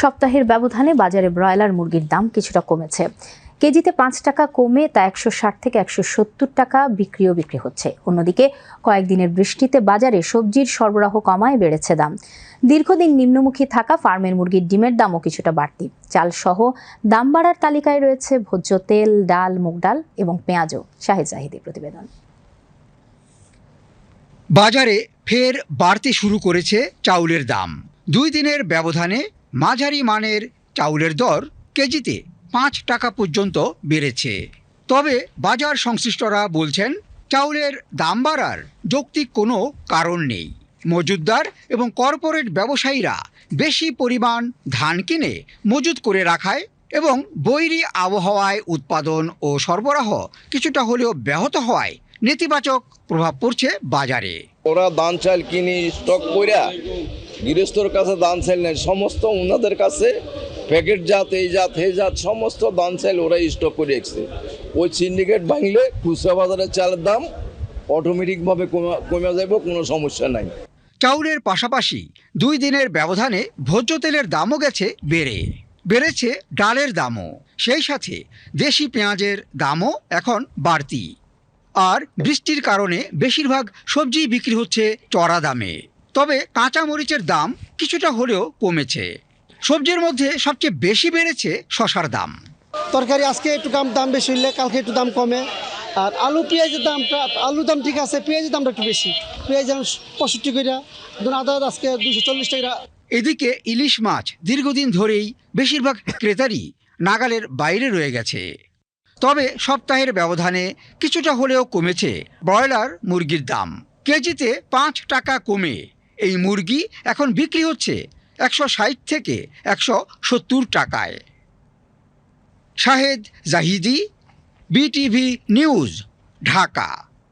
সপ্তাহের ব্যবধানে বাজারে ব্রয়লার মুরগির দাম কিছুটা কমেছে। কেজিতে পাঁচ টাকা কমে তা একশো ষাট থেকে একশো সত্তর টাকা বিক্রিও বিক্রি হচ্ছে। অন্যদিকে কয়েকদিনের বৃষ্টিতে বাজারে সবজির সরবরাহ কমায় বেড়েছে দাম। দীর্ঘদিন নিম্নমুখী থাকা ফার্মের মুরগির ডিমের দামও কিছুটা বাড়তি। চাল সহ দাম বাড়ার তালিকায় রয়েছে ভোজ্য তেল, ডাল, মুগ ডাল এবং পেঁয়াজও। শাহেদ জাহিদি প্রতিবেদন। বাজারে ফের বাড়তে শুরু করেছে চাউলের দাম। দুই দিনের ব্যবধানে মাঝারি মানের চাউলের দর কেজিতে পাঁচ টাকা পর্যন্ত বেড়েছে। তবে বাজার সংশ্লিষ্টরা বলছেন, চাউলের দাম বাড়ার যৌক্তিক কোনো কারণ নেই। মজুদদার এবং কর্পোরেট ব্যবসায়ীরা বেশি পরিমাণ ধান কিনে মজুত করে রাখায় এবং বৈরী আবহাওয়ায় উৎপাদন ও সরবরাহ কিছুটা হলেও ব্যাহত হওয়ায় নেতিবাচক প্রভাব পড়ছে বাজারে। ওরা ধান চাল কিনে স্টক কইরা গৃহস্থর কাছে ধান চাল নেয় সমস্ত ওনাদের কাছে প্যাকেট জাত, এই জাত এই জাত, সমস্ত ধান চাল ওরা স্টক করে রেখেছে। ওই সিন্ডিকেট ভাঙলে খুচরা বাজারের চালের দাম অটোমেটিকভাবে কমে যাবে কোনো সমস্যা নাই। চাউলের পাশাপাশি দুই দিনের ব্যবধানে ভোজ্য তেলের দামও গেছে বেড়ে, বেড়েছে ডালের দামও। সেই সাথে দেশি পেঁয়াজের দামও এখন বাড়তি। আর বৃষ্টির কারণে বেশিরভাগ সবজি বিক্রি হচ্ছে চড়া দামে। তবে কাঁচা মরিচের দাম কিছুটা হলেও কমেছে। সবজির মধ্যে সবচেয়ে বেশি বেড়েছে শশার দাম। তরকারি আজকে একটু দাম দাম বেশি হইলে কালকে একটু দাম কমে। আর আলু পেঁয়াজের দামটা আলুর দাম ঠিক আছে পেঁয়াজের দামটা একটু বেশি। পেঁয়াজ যেমন পঁয়ষট্টি ধরুন আদা আজকে দুশো চল্লিশ টাকা। এদিকে ইলিশ মাছ দীর্ঘদিন ধরেই বেশিরভাগ ক্রেতারই নাগালের বাইরে রয়ে গেছে। তবে সপ্তাহের ব্যবধানে কিছুটা হলেও কমেছে ব্রয়লার মুরগির দাম। কেজিতে পাঁচ টাকা কমে। এই মুরগি এখন বিক্রি হচ্ছে একশো ষাট থেকে একশো সত্তর টাকায়। Shahed Zahidi, BTV news, Dhaka.